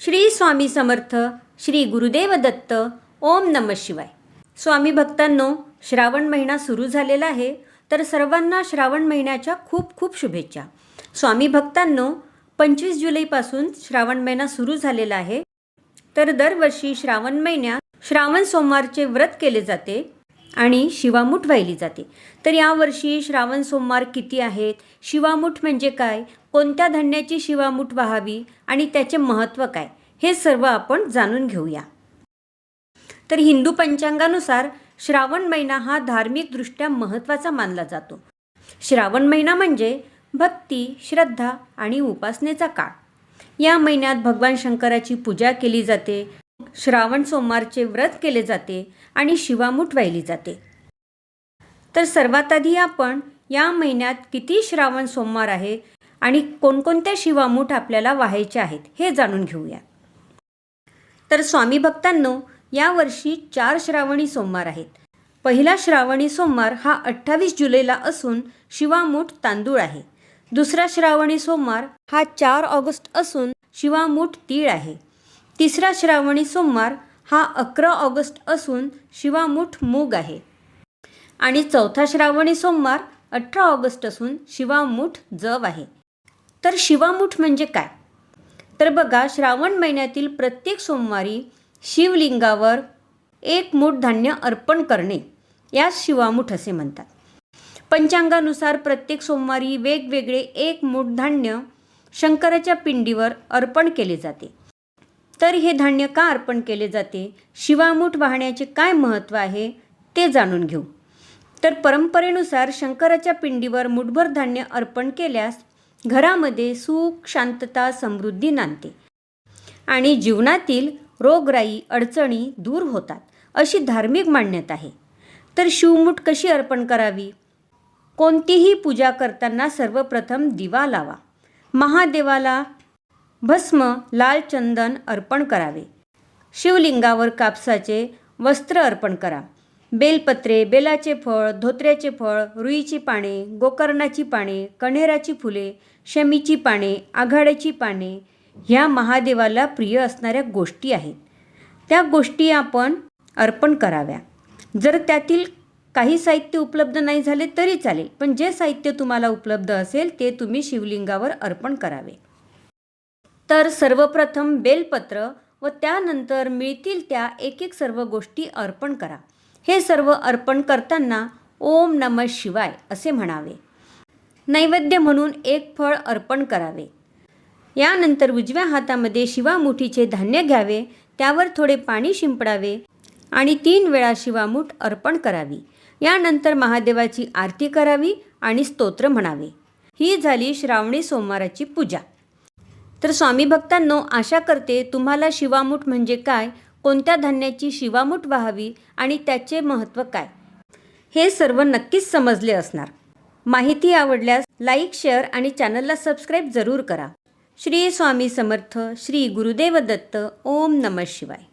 श्री स्वामी समर्थ श्री गुरुदेव दत्त ओम नम शिवाय. स्वामी भक्तांनो श्रावण महिना सुरू झालेला आहे तर सर्वांना श्रावण महिन्याच्या खूप खूप शुभेच्छा. स्वामी भक्तांनो पंचवीस जुलैपासून श्रावण महिना सुरू झालेला आहे तर दरवर्षी श्रावण महिन्यात श्रावण सोमवारचे व्रत केले जाते आणि शिवामूठ वाहिली जाते. तर यावर्षी श्रावण सोमवार किती आहेत? शिवामूठ म्हणजे काय? कोणत्या धान्याची शिवामूठ व्हावी आणि त्याचे महत्त्व काय हे सर्व आपण जाणून घेऊया. तर हिंदू पंचांगानुसार श्रावण महिना हा धार्मिकदृष्ट्या महत्त्वाचा मानला जातो. श्रावण महिना म्हणजे भक्ती श्रद्धा आणि उपासनेचा काळ. या महिन्यात भगवान शंकराची पूजा केली जाते श्रावण सोमवारचे व्रत केले जाते आणि शिवामूठ वाहिली जाते. तर सर्वात आधी आपण या महिन्यात किती श्रावण सोमवार आहे आणि कोणकोणत्या शिवामूठ आपल्याला व्हायचे आहेत हे जाणून घेऊया. तर स्वामी भक्तांनो यावर्षी चार श्रावणी सोमवार आहेत. पहिला श्रावणी सोमवार हा अठ्ठावीस जुलैला असून शिवामूठ तांदूळ आहे. दुसरा श्रावणी सोमवार हा चार ऑगस्ट असून शिवामूठ तीळ आहे. तिसरा श्रावणी सोमवार हा अकरा ऑगस्ट असून शिवामूठ मूग आहे. आणि चौथा श्रावणी सोमवार अठरा ऑगस्ट असून शिवामूठ जव आहे. तर शिवामूठ म्हणजे काय? तर बघा श्रावण महिन्यातील प्रत्येक सोमवारी शिवलिंगावर एक मूठ धान्य अर्पण करणे यास शिवामूठ असे म्हणतात. पंचांगानुसार प्रत्येक सोमवारी वेगवेगळे एक मूठ धान्य शंकराच्या पिंडीवर अर्पण केले जाते. तर हे धान्य का अर्पण केले जाते? शिवामूठ वाहण्याचे काय महत्त्व आहे? ते जाणून घेऊ. तर परंपरेनुसार शंकराच्या पिंडीवर मुठभर धान्य अर्पण केल्यास घरामध्ये सुख शांतता समृद्धी नांदते. आणि जीवनातील रोगराई अडचणी दूर होतात अशी धार्मिक मान्यता आहे. तर शिवमूठ कशी अर्पण करावी? कोणतीही पूजा करताना सर्वप्रथम दिवा लावा. महादेवाला भस्म लाल चंदन अर्पण करावे. शिवलिंगावर कापसाचे वस्त्र अर्पण करा. बेलपत्रे बेलाचे फळ धोत्र्याचे फळ रुईची पाने गोकर्णाची पाने कण्हेराची फुले शमीची पाने आघाड्याची पाने ह्या महादेवाला प्रिय असणाऱ्या गोष्टी आहेत. त्या गोष्टी आपण अर्पण कराव्या. जर त्यातील काही साहित्य उपलब्ध नाही झाले तरी चालेल पण जे साहित्य तुम्हाला उपलब्ध असेल ते तुम्ही शिवलिंगावर अर्पण करावे. तर सर्वप्रथम बेलपत्र व त्यानंतर मिळतील त्या एक एक सर्व गोष्टी अर्पण करा. हे सर्व अर्पण करताना ओम नम शिवाय असे म्हणावे. नैवेद्य म्हणून एक फळ अर्पण करावे. यानंतर उजव्या हातामध्ये शिवामुठीचे धान्य घ्यावे त्यावर थोडे पाणी शिंपडावे आणि तीन वेळा शिवामूठ अर्पण करावी. यानंतर महादेवाची आरती करावी आणि स्तोत्र म्हणावे. ही झाली श्रावणी सोमवाराची पूजा. तर स्वामी भक्तांनो आशा करते तुम्हाला शिवामूठ म्हणजे काय कोणत्या धान्याची शिवामूठ व्हावी आणि त्याचे महत्त्व काय हे सर्व नक्कीच समजले असणार. माहिती आवडल्यास लाईक शेअर आणि चॅनलला सबस्क्राईब जरूर करा. श्री स्वामी समर्थ श्री गुरुदेव दत्त ओम नम शिवाय.